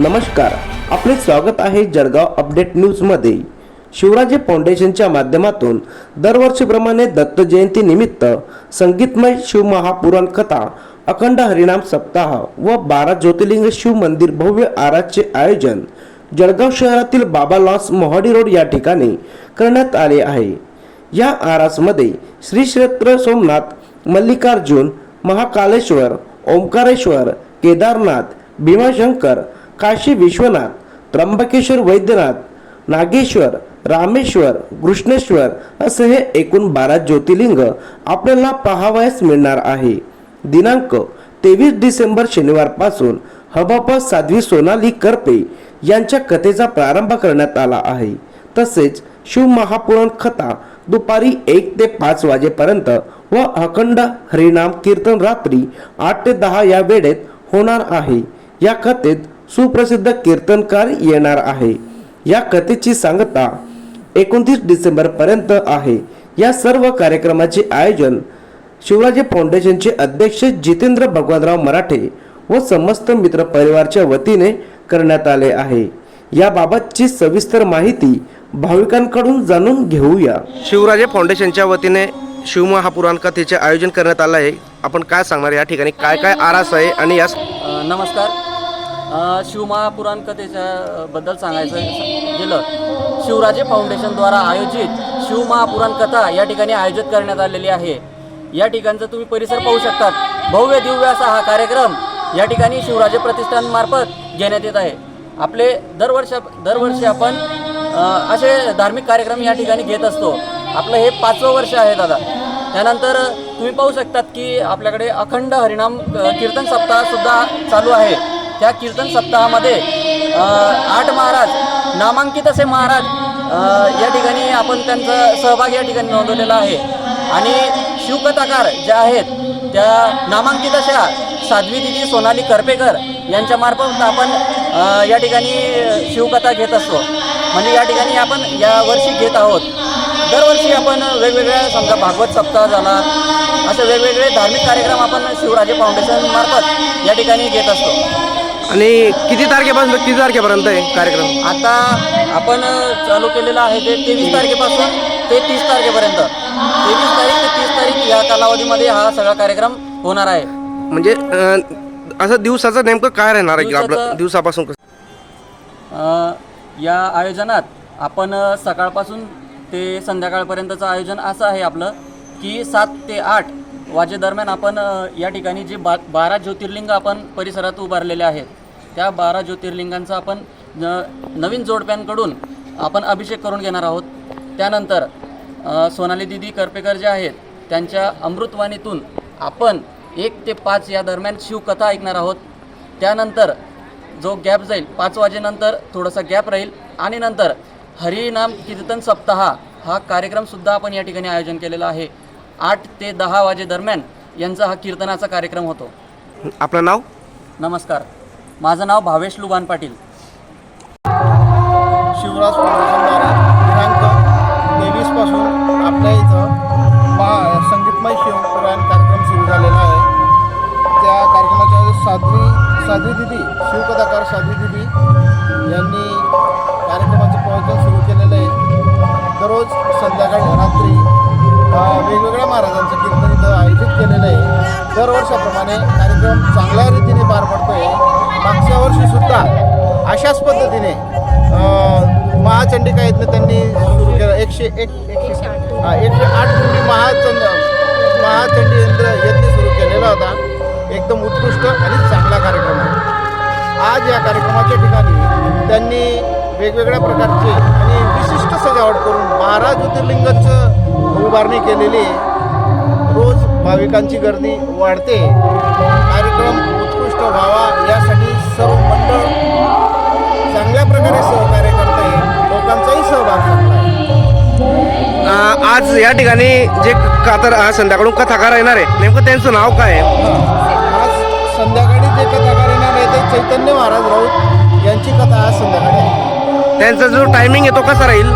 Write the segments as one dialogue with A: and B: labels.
A: नमस्कार. आपले स्वागत आहे जळगाव अपडेट न्यूजमध्ये. शिवराजे फाउंडेशनच्या माध्यमातून दरवर्षीप्रमाणे दत्त जयंती निमित्त संगीतमय शिवमहापुराण कथा अखंड हरिणाम सप्ताह व बारा ज्योतिर्लिंग शिव मंदिर भव्य आराचे आयोजन जळगाव शहरातील बाबा लॉस मोहाडी रोड या ठिकाणी करण्यात आले आहे. या आरासमध्ये श्री क्षेत्र सोमनाथ मल्लिकार्जुन महाकालेश्वर ओंकारेश्वर केदारनाथ भीमाशंकर काशी विश्वनाथ त्र्यंबकेश्वर वैद्यनाथ नागेश्वर रामेश्वर कृष्णेश्वर असे हे एकूण बारा ज्योतिर्लिंग आपल्याला पाहावयास मिळणार आहे. दिनांक तेवीस डिसेंबर शनिवारपासून हबाप साध्वी सोनाली करपे यांच्या कथेचा प्रारंभ करण्यात आला आहे. तसेच शिवमहापुराण कथा दुपारी एक ते पाच वाजेपर्यंत व अखंड हरिनाम कीर्तन रात्री आठ ते दहा या वेळेत होणार आहे. या कथेत सुप्रसिद्ध कीर्तनकार येणार आहे. या कथेची सांगता एकोणतीस डिसेंबर पर्यंत आहे. या सर्व कार्यक्रमाचे आयोजन शिवराजे फाउंडेशनचे अध्यक्ष जितेंद्र भगवानराव मराठे व समस्त मित्र परिवारच्या वतीने करण्यात आले आहे. याबाबतची सविस्तर माहिती भाविकांकडून जाणून घेऊया. शिवराजे फाउंडेशनच्या वतीने शिवमहापुराण कथेचे आयोजन करण्यात आलं आहे. आपण काय सांगणार या ठिकाणी? काय काय आरास आहे आणि या
B: अ, नमस्कार. शिवमहापुराणकथेच्या बद्दल सांगायचं गेलं शिवराजे फाउंडेशनद्वारा आयोजित शिवमहापुराणकथा या ठिकाणी आयोजित करण्यात आलेली आहे. या ठिकाणचा तुम्ही परिसर पाहू शकतात. भव्य दिव्य असा हा कार्यक्रम या ठिकाणी शिवराजे प्रतिष्ठानमार्फत घेण्यात येत आहे. आपले दरवर्ष दरवर्षी आपण असे धार्मिक कार्यक्रम या ठिकाणी घेत असतो. आपलं हे पाचवं वर्ष आहे दादा. त्यानंतर तुम्ही पाहू शकतात की आपल्याकडे अखंड हरिणाम कीर्तन सप्ताह सुद्धा चालू आहे. त्या कीर्तन सप्ताहामध्ये आठ महाराज नामांकित असे महाराज या ठिकाणी आपण त्यांचा सहभाग या ठिकाणी नोंदवलेला आहे. आणि शिवकथाकार ज्या आहेत त्या नामांकित अशा साध्वी दिदी सोनाली करपेकर यांच्यामार्फत आपण या ठिकाणी शिवकथा घेत असतो. म्हणजे या ठिकाणी आपण या वर्षी घेत आहोत. दरवर्षी आपण वेगवेगळ्या समजा भागवत सप्ताह झाला असे वेगवेगळे धार्मिक कार्यक्रम आपण शिवराजे फाउंडेशन मार्फत या ठिकाणी घेत असतो.
A: आणि किती तारखेपासून किती तारखेपर्यंत आहे कार्यक्रम?
B: आता आपण चालू केलेलं आहे ते तेवीस तारखेपासून ते तीस तारखेपर्यंत. तेवीस तारीख ते तीस तारीख या कालावधीमध्ये हा सगळा कार्यक्रम होणार आहे.
A: म्हणजे अं, असं दिवसाचं नेमकं काय राहणार आहे की आपलं
B: दिवसाचं-
A: दिवसापासून कसं?
B: अ, या आयोजनात आपण अ, सकाळपासून ते संध्याकाळपर्यंतचं आयोजन असं आहे आपलं की सात ते आठ वाजेदरम्यान आपण या ठिकाणी जे बा बारा ज्योतिर्लिंग आपण परिसरात उभारलेले आहेत त्या बारा ज्योतिर्लिंगांचा आपण न नवीन जोडप्यांकडून आपण अभिषेक करून घेणार आहोत. त्यानंतर सोनाली दिदी करपेकर जे आहेत त्यांच्या अमृतवाणीतून आपण एक ते पाच या दरम्यान शिवकथा ऐकणार आहोत. त्यानंतर जो गॅप जाईल पाच वाजेनंतर थोडासा गॅप राहील आणि नंतर हरिनाम कीर्तन सप्ताह हा कार्यक्रमसुद्धा आपण या ठिकाणी आयोजन केलेला आहे. आठ ते दहा वाजे दरम्यान यांचा हा कीर्तनाचा कार्यक्रम होतो.
A: आपलं नाव?
B: नमस्कार. माझं नाव भावेश लुबान पाटील.
C: शिवराज फाउंडेशनद्वारे दिनांक तेवीसपासून आपल्या इथं महा संगीतमय शिवपुराण कार्यक्रम सुरू झालेला आहे. त्या कार्यक्रमाच्या साध्वी साध्वी दिदी शिवकथाकार साध्वी दिदी यांनी कार्यक्रमाचं प्रवचन सुरू केलेलं आहे. दररोज संध्याकाळी वेगवेगळ्या महाराजांचं कीर्तन इथं आयोजित केलेलं आहे. दरवर्षाप्रमाणे कार्यक्रम चांगल्या रीतीने पार पडतोय. मागच्या वर्षीसुद्धा अशाच पद्धतीने महाचंडिका इथनं त्यांनी सुरू केलं. एकशे एक एकशे एकशे आठ कोटी महाचंड महाचंडी यंत्र यज्ञ सुरू केलेला होता. एकदम उत्कृष्ट आणि चांगला कार्यक्रम आहे. आज या कार्यक्रमाच्या ठिकाणी त्यांनी वेगवेगळ्या प्रकारचे विशिष्ट सजावट करून बारा ज्योतिर्लिंगाचं उभारणी केलेली रोज भाविकांची गर्दी वाढते. कार्यक्रम उत्कृष्ट व्हावा यासाठी सर्व मंडळ चांगल्या प्रकारे सहकार्य करत आहे लोकांचाही सहभाग
A: आज या ठिकाणी जे कातर आज संध्याकाळून कथाकार येणार आहे. नेमकं त्यांचं नाव काय आहे?
C: आज संध्याकाळी जे कथाकार येणार आहे ते चैतन्य महाराज राऊत यांची कथा आज संध्याकाळी आहे.
A: त्यांचा जो टायमिंग आहे तो कसा राहील?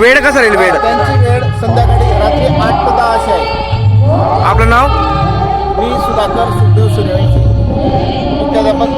A: वेळ कसा राहील वेळ?
C: त्यांची वेळ संध्याकाळी रात्री आठ ते दहा अशी आहे.
A: आपलं नाव?
C: मी सुधाकर सुखदेव सूर्यवंशी. मुख्याध्यापक